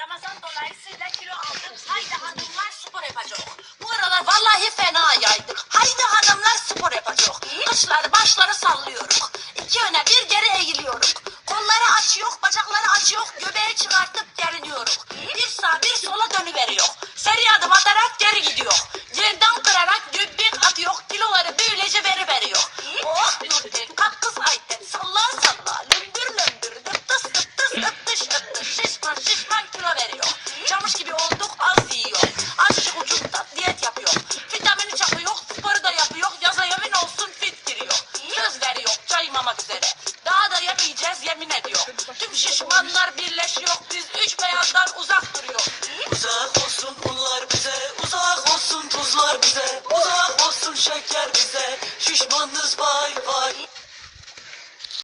Ramazan dolayısıyla kilo aldım. Haydi hanımlar spor yapacak. Bu aralar vallahi fena yaydık. Haydi hanımlar spor yapacak. Kışları başları sallıyoruz. İki öne bir geri eğiliyoruz. Kolları açıyor, bacakları açıyor, göbeği çıkartıp geriniyoruz. Bir sağ bir sola dönüveriyor. Seri adım atarak geri gidiyor. Tüm şişmanlar birleşiyor. Biz üç beyazdan uzak duruyor. Uzak olsun bunlar bize. Uzak olsun tuzlar bize. Uzak olsun şeker bize. Şişmanız bay bay.